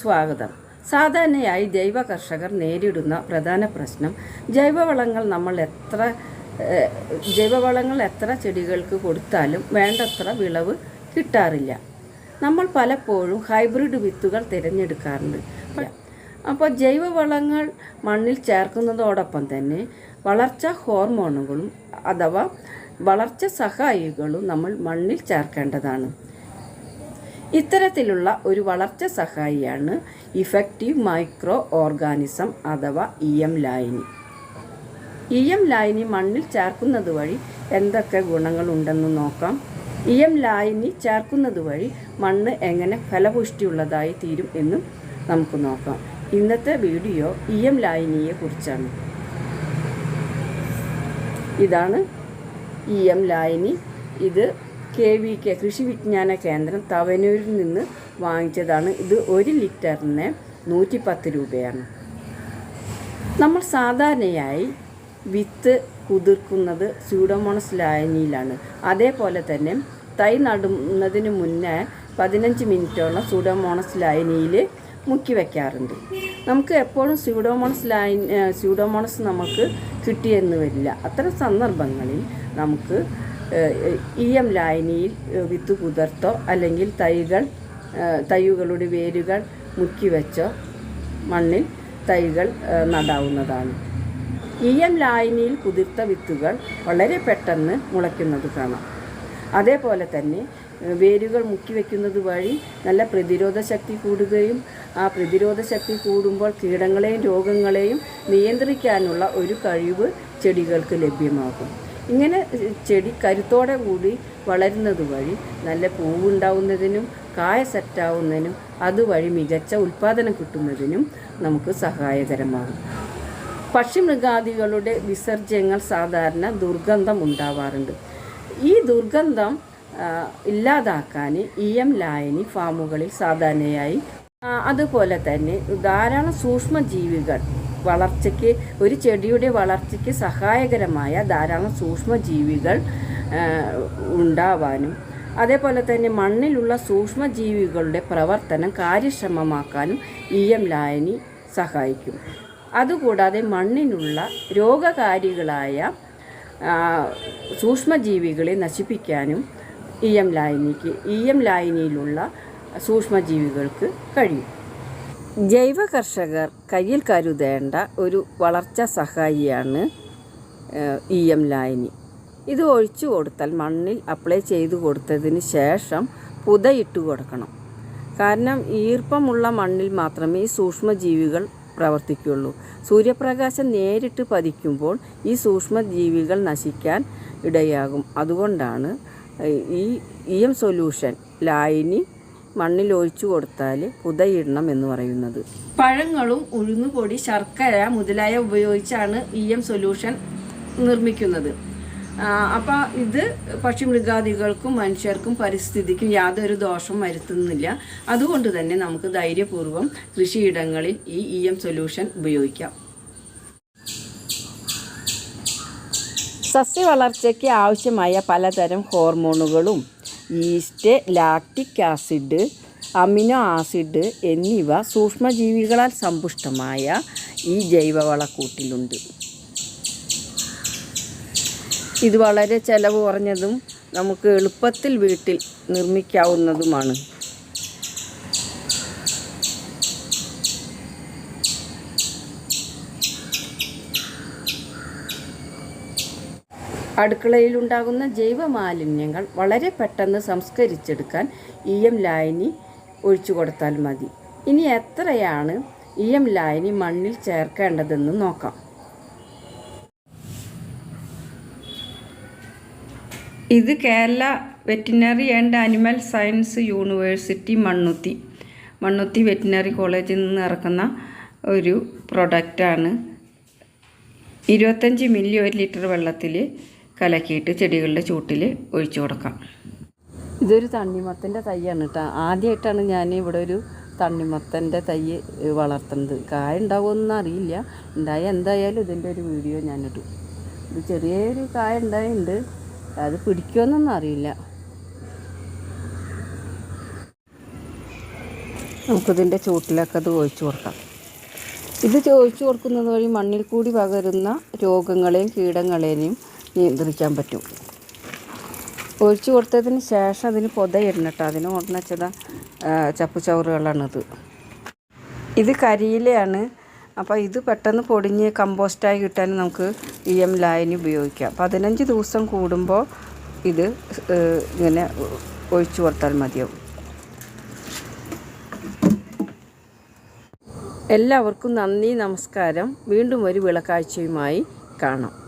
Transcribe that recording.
സ്വാഗതം. സാധാരണയായി ജൈവ കർഷകർ നേരിടുന്ന പ്രധാന പ്രശ്നം ജൈവവളങ്ങൾ നമ്മൾ എത്ര ജൈവവളങ്ങൾ എത്ര ചെടികൾക്ക് കൊടുത്താലും വേണ്ടത്ര വിളവ് കിട്ടാറില്ല. നമ്മൾ പലപ്പോഴും ഹൈബ്രിഡ് വിത്തുകൾ തിരഞ്ഞെടുക്കാറുണ്ട്. അപ്പോൾ ജൈവവളങ്ങൾ മണ്ണിൽ ചേർക്കുന്നതോടൊപ്പം തന്നെ വളർച്ച ഹോർമോണുകളും അഥവാ വളർച്ച സഹായികളും നമ്മൾ മണ്ണിൽ ചേർക്കേണ്ടതാണ്. ഇത്തരത്തിലുള്ള ഒരു വളർച്ച സഹായിയാണ് ഇഫക്റ്റീവ് മൈക്രോ ഓർഗാനിസം അഥവാ ഇ എം ലായനി. ഇ എം ലായനി മണ്ണിൽ ചേർക്കുന്നത് വഴി എന്തൊക്കെ ഗുണങ്ങളുണ്ടെന്ന് നോക്കാം. ഇ എം ലായനി ചേർക്കുന്നത് വഴി മണ്ണ് എങ്ങനെ ഫലപുഷ്ടിയുള്ളതായി തീരും എന്നും നമുക്ക് നോക്കാം. ഇന്നത്തെ വീഡിയോ ഇ എം ലായനിയെ കുറിച്ചാണ്. ഇതാണ് ഇ എം ലായനി. ഇത് കെ വി കെ കൃഷി വിജ്ഞാന കേന്ദ്രം തവനൂരിൽ നിന്ന് വാങ്ങിച്ചതാണ്. ഇത് ഒരു ലിറ്ററിന് നൂറ്റി പത്ത് രൂപയാണ്. നമ്മൾ സാധാരണയായി വിത്ത് കുതിർക്കുന്നത് സ്യൂഡോമോണസ് ലായനിയിലാണ്. അതേപോലെ തന്നെ തൈ നടുന്നതിന് മുന്നേ പതിനഞ്ച് മിനിറ്റോളം സ്യൂഡോമോണസ് ലായനിയിൽ മുക്കി വയ്ക്കാറുണ്ട് നമുക്ക് എപ്പോഴും സ്യൂഡോമോണസ് ലൈൻ സ്യൂഡോമോണസ് നമുക്ക് കിട്ടിയെന്ന് വരില്ല. അത്തരം സന്ദർഭങ്ങളിൽ നമുക്ക് ഇ എം ലായനിയിൽ വിത്ത് കുതിർത്തോ അല്ലെങ്കിൽ തൈകൾ തൈകളുടെ വേരുകൾ മുക്കി വെച്ചോ മണ്ണിൽ തൈകൾ നടാവുന്നതാണ്. ഇ എം ലായനിയിൽ കുതിർത്ത വിത്തുകൾ വളരെ പെട്ടെന്ന് മുളയ്ക്കുന്നത് കാണാം. അതേപോലെ തന്നെ വേരുകൾ മുക്കി വയ്ക്കുന്നത് വഴി നല്ല പ്രതിരോധ ശക്തി കൂടുകയും ആ പ്രതിരോധ ശക്തി കൂടുമ്പോൾ കീടങ്ങളെയും രോഗങ്ങളെയും നിയന്ത്രിക്കാനുള്ള ഒരു കഴിവ് ചെടികൾക്ക് ലഭ്യമാകും. ഇങ്ങനെ ചെടി കരുത്തോടെ കൂടി വളരുന്നത് വഴി നല്ല പൂവുണ്ടാവുന്നതിനും കായ സെറ്റാവുന്നതിനും അതുവഴി മികച്ച ഉൽപ്പാദനം കിട്ടുന്നതിനും നമുക്ക് സഹായകരമാകും. പക്ഷിമൃഗാദികളുടെ വിസർജ്യങ്ങൾ സാധാരണ ദുർഗന്ധം ഉണ്ടാവാറുണ്ട്. ഈ ദുർഗന്ധം ഇല്ലാതാക്കാൻ ഇ എം ലായനി ഫാമുകളിൽ സാധാരണയായി അതുപോലെ തന്നെ ധാരാളം സൂക്ഷ്മജീവികൾ വളർച്ചയ്ക്ക് ഒരു ചെടിയുടെ വളർച്ചയ്ക്ക് സഹായകരമായ ധാരാളം സൂക്ഷ്മജീവികൾ ഉണ്ടാവാനും അതേപോലെ തന്നെ മണ്ണിലുള്ള സൂക്ഷ്മജീവികളുടെ പ്രവർത്തനം കാര്യക്ഷമമാക്കാനും ഇ എം ലായനി സഹായിക്കും. അതുകൂടാതെ മണ്ണിനുള്ള രോഗകാരികളായ സൂക്ഷ്മജീവികളെ നശിപ്പിക്കാനും ഇ എം ലായനിക്ക് ഇ എം ലായനിയിലുള്ള സൂക്ഷ്മജീവികൾക്ക് കഴിയും. ജൈവ കർഷകർ കയ്യിൽ കരുതേണ്ട ഒരു വളർച്ചാ സഹായിയാണ് ഇ എം ലായനി. ഇത് ഒഴിച്ചു കൊടുത്താൽ മണ്ണിൽ അപ്ലൈ ചെയ്തു കൊടുത്തതിന് ശേഷം പുതയിട്ട് കൊടുക്കണം. കാരണം ഈർപ്പമുള്ള മണ്ണിൽ മാത്രമേ സൂക്ഷ്മജീവികൾ പ്രവർത്തിക്കുള്ളൂ. സൂര്യപ്രകാശം നേരിട്ട് പതിക്കുമ്പോൾ ഈ സൂക്ഷ്മജീവികൾ നശിക്കാൻ ഇടയാകും. അതുകൊണ്ടാണ് ഈ ഇ എം സൊല്യൂഷൻ ലായനി മണ്ണിൽ ഒഴിച്ചു കൊടുത്താൽ പുതയിടണം എന്ന് പറയുന്നത്. പഴങ്ങളും ഉഴുന്നുപൊടി ശർക്കര മുതലായ ഉപയോഗിച്ചാണ് ഇ എം സൊല്യൂഷൻ നിർമ്മിക്കുന്നത്. അപ്പോൾ ഇത് പക്ഷിമൃഗാദികൾക്കും മനുഷ്യർക്കും പരിസ്ഥിതിക്കും യാതൊരു ദോഷം വരുത്തുന്നില്ല. അതുകൊണ്ട് തന്നെ നമുക്ക് ധൈര്യപൂർവം കൃഷിയിടങ്ങളിൽ ഈ ഇ എം സൊല്യൂഷൻ ഉപയോഗിക്കാം. സസ്യ വളർച്ചയ്ക്ക് ആവശ്യമായ പലതരം ഹോർമോണുകളും yeast lactic acid amino acid എന്നിവ സൂക്ഷ്മജീവികളാൽ സമ്പുഷ്ടമായ ഈ ജൈവവളക്കൂട്ടിലുണ്ട്. ഇത് വളരെ ചിലവ് കുറഞ്ഞതും നമുക്ക് എളുപ്പത്തിൽ വീട്ടിൽ നിർമ്മിക്കാവുന്നതുമാണ്. അടുക്കളയിലുണ്ടാകുന്ന ജൈവ മാലിന്യങ്ങൾ വളരെ പെട്ടെന്ന് സംസ്കരിച്ചെടുക്കാൻ ഇ എം ലായനി ഒഴിച്ചു കൊടുത്താൽ മതി. ഇനി എത്രയാണ് ഇ എം ലായനി മണ്ണിൽ ചേർക്കേണ്ടതെന്ന് നോക്കാം. ഇത് Kerala veterinary and animal science university Mannuthy. Mannuthy veterinary കോളേജിൽ നിന്ന് ഇറക്കുന്ന ഒരു പ്രൊഡക്റ്റാണ്. ഇരുപത്തഞ്ച് മില്ലി ഒരു ലിറ്റർ വെള്ളത്തിൽ കലക്കിയിട്ട് ചെടികളുടെ ചൂട്ടിൽ ഒഴിച്ചു കൊടുക്കാം. ഇതൊരു തണ്ണിമത്തന്റെ തൈയാണ് കേട്ടോ. ആദ്യമായിട്ടാണ് ഞാൻ ഇവിടെ ഒരു തണ്ണിമത്തന്റെ തൈ വളർത്തുന്നത്. കായ ഉണ്ടാവുമെന്ന് അറിയില്ല. ഉണ്ടായ എന്തായാലും ഇതിന്റെ ഒരു വീഡിയോ ഞാനിടും. ഇത് ചെറിയൊരു കായ ഉണ്ടായുണ്ട് അത് പിടിക്കുമെന്നൊന്നും അറിയില്ല. നമുക്കിതിന്റെ ചൂട്ടിലൊക്കെ അത് ഒഴിച്ചു കൊടുക്കാം. ഇത് ചോദിച്ചു കൊടുക്കുന്നത് വഴി മണ്ണിൽ കൂടി പകരുന്ന രോഗങ്ങളെയും കീടങ്ങളെയും നിയന്ത്രിക്കാൻ പറ്റും. ഒഴിച്ചു കൊടുത്തതിന് ശേഷം അതിന് പൊതയിടണം കേട്ടോ. അതിന് ഉടനെ ചില ചപ്പുചവറുകളാണിത് ഇത് കരിയിലയാണ്. അപ്പോൾ ഇത് പെട്ടെന്ന് പൊടിഞ്ഞ് കമ്പോസ്റ്റായി കിട്ടാൻ നമുക്ക് ഇ എം ലായനി ഉപയോഗിക്കാം. പതിനഞ്ച് ദിവസം കൂടുമ്പോൾ ഇത് ഇങ്ങനെ ഒഴിച്ചു കൊടുത്താൽ മതിയാവും. എല്ലാവർക്കും നന്ദി നമസ്കാരം. വീണ്ടും ഒരു വിളക്കാഴ്ചയുമായി കാണാം.